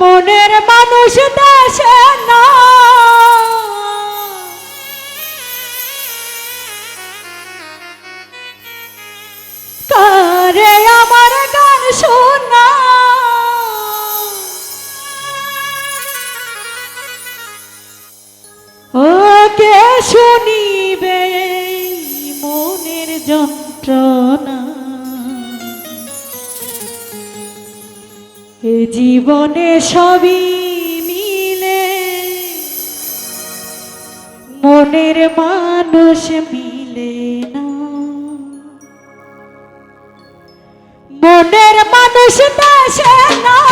মনের মানুষ না। কারে আমার গান শোনা কে শুনিবে মনের যন্ত্রণা। এ জীবনে সবই মিলে, মনের মানুষ মিলে না। মনের মানুষ দেশে না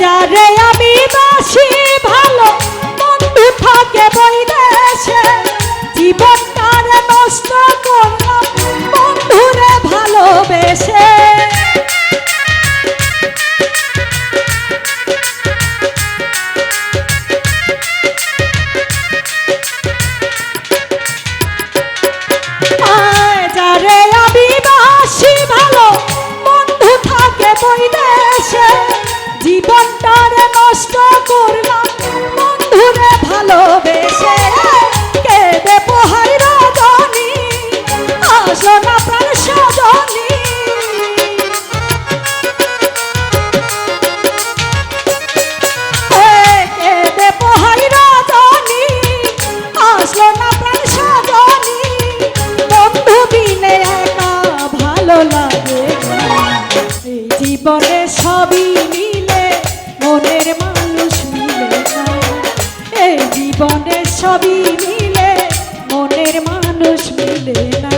যারে আমি বাসি, ভালো বন্ধু থাকে বৈদেশে জীবনটার নষ্ট করলাম বন্ধুরে ভালোবেসে। যারে ভালো বন্ধু জীবনটারে নষ্ট করলাম। বন্ধুরে ভালোবেসে কেঁদে পোহাই রজনী আসো না প্রাণ সজনী। কেঁদে পোহাই রজনী আসলো না প্রাণ সজনী। বন্ধু বিনে একা ভালো লাগে। এই জীবনে সবই মিলে মনের মানুষ মিলে না।